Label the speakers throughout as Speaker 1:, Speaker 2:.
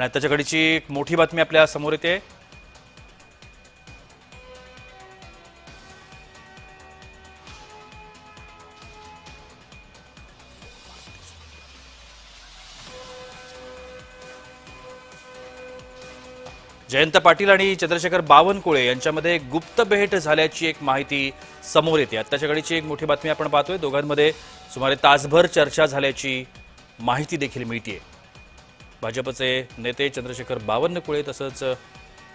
Speaker 1: आणि आताच्या घडीची एक मोठी बातमी आपल्यासमोर येते. जयंत पाटील आणि चंद्रशेखर बावनकुळे यांच्यामध्ये गुप्त भेट झाल्याची एक माहिती समोर येते. आत्ताच्या घडीची एक मोठी बातमी आपण पाहतोय. दोघांमध्ये सुमारे तासभर चर्चा झाल्याची माहिती देखील मिळते भाजपचे नेते चंद्रशेखर बावनकुळे तसंच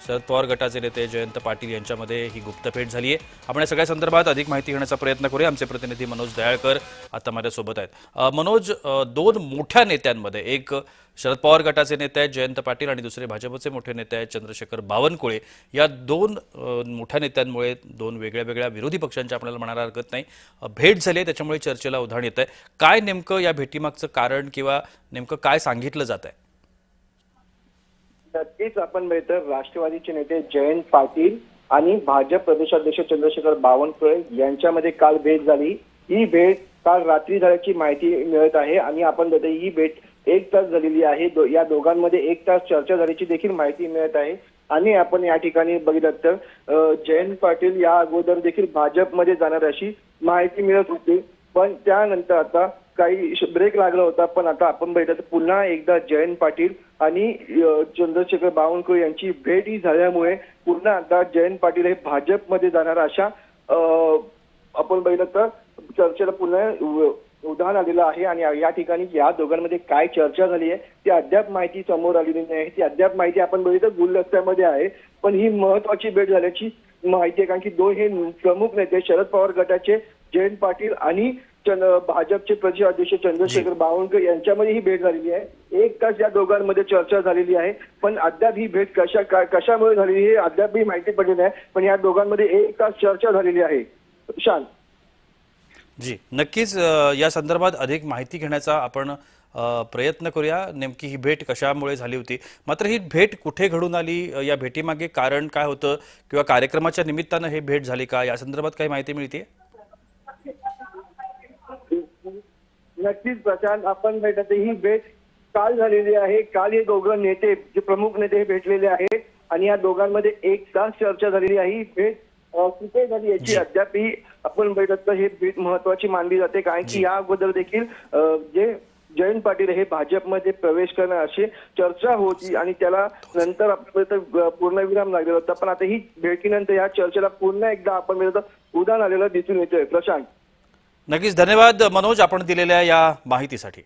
Speaker 1: शरद पवार गटाचे नेते जयंत पाटील यांच्यामध्ये ही गुप्तभेट झाली आहे. आपण या सगळ्या संदर्भात अधिक माहिती घेण्याचा प्रयत्न करूया. आमचे प्रतिनिधी मनोज दयाळकर आता माझ्यासोबत आहेत. मनोज दोन मोठ्या नेत्यांमध्ये एक शरद पवार गटाचे नेते आहेत जयंत पाटील आणि दुसरे भाजपचे मोठे नेते आहेत चंद्रशेखर बावनकुळे. या दोन मोठ्या नेत्यांमुळे दोन वेगळ्या वेगळ्या विरोधी पक्षांच्या आपल्याला म्हणायला हरकत नाही. भेट झाली आहे त्याच्यामुळे चर्चेला उधाण येत आहे काय नेमकं या भेटीमागचं कारण किंवा नेमकं काय सांगितलं जात आहे
Speaker 2: नक्कीच आपण मिळतं. राष्ट्रवादीचे नेते जयंत पाटील आणि भाजप प्रदेशाध्यक्ष चंद्रशेखर बावनकुळे यांच्यामध्ये काल भेट झाली. ही भेट काल रात्री झाल्याची माहिती मिळत आहे आणि आपण ही भेट एक तास झालेली आहे. दो- या दोघांमध्ये एक तास चर्चा झाल्याची देखील माहिती मिळत आहे. आणि आपण या ठिकाणी बघितलं तर जयंत पाटील या अगोदर देखील भाजपमध्ये जाणार अशी माहिती मिळत होती. पण त्यानंतर आता काही ब्रेक लागला होता पण आता आपण बघितलं तर पुन्हा एकदा जयंत पाटील आणि चंद्रशेखर बावनकुळे यांची भेट ही झाल्यामुळे पुन्हा आता जयंत पाटील हे भाजपमध्ये जाणार अशा आपण बघितलं तर चर्चेला पुन्हा उदाहरण आलेलं आहे आणि या ठिकाणी या दोघांमध्ये काय चर्चा झाली आहे ती अद्याप माहिती समोर आलेली नाही ती अद्याप माहिती आपण बघितलं गुलदस्त्यामध्ये आहे पण ही महत्वाची भेट झाल्याची माहिती आहे कारण की दोन हे प्रमुख नेते शरद पवार गटाचे जयंत पाटील आणि भाजपचे प्रदेशाध्यक्ष चंद्रशेखर बावनकुळे यांच्यामध्ये ही भेट झालेली आहे. एक तास या दोघांमध्ये चर्चा झालेली आहे. पण अद्याप ही भेट कशा कशामुळे झालेली हे अद्याप ही माहिती पडलेली आहे पण या दोघांमध्ये एक तास चर्चा झालेली आहे. शांत
Speaker 1: जी. नक्कीच या संदर्भात अधिक माहिती घेण्याचा आपण प्रयत्न करूया. नेमकी ही भेट कशामुळे झाली होती? मात्र ही भेट कुठे घडून आली या भेटीमागे कारण काय होतं? किंवा कार्यक्रमाच्या निमित्तानं हे भेट झाली का? या संदर्भात काही माहिती मिळते
Speaker 2: नक्कीच प्रशांत आपण भेटत ही भेट काल झालेली आहे. काल हे दोघं नेते जे प्रमुख नेते हे भेटलेले आहेत आणि या दोघांमध्ये एक तास चर्चा झालेली आहे. ही भेट कुठे झाली याची अद्याप ही आपण भेटत ही भेट महत्वाची मानली जाते. कारण की या अगोदर देखील जे जयंत पाटील हे भाजपमध्ये प्रवेश करणं अशी चर्चा होती आणि त्याला नंतर आपण तर पूर्णविराम लागलेला होता. पण आता ही भेटीनंतर या चर्चेला पुन्हा एकदा आपण भेटत उदाहरण आलेलं दिसून येतोय. प्रशांत.
Speaker 1: नक्कीच धन्यवाद मनोज आपण दिलेल्या या माहितीसाठी.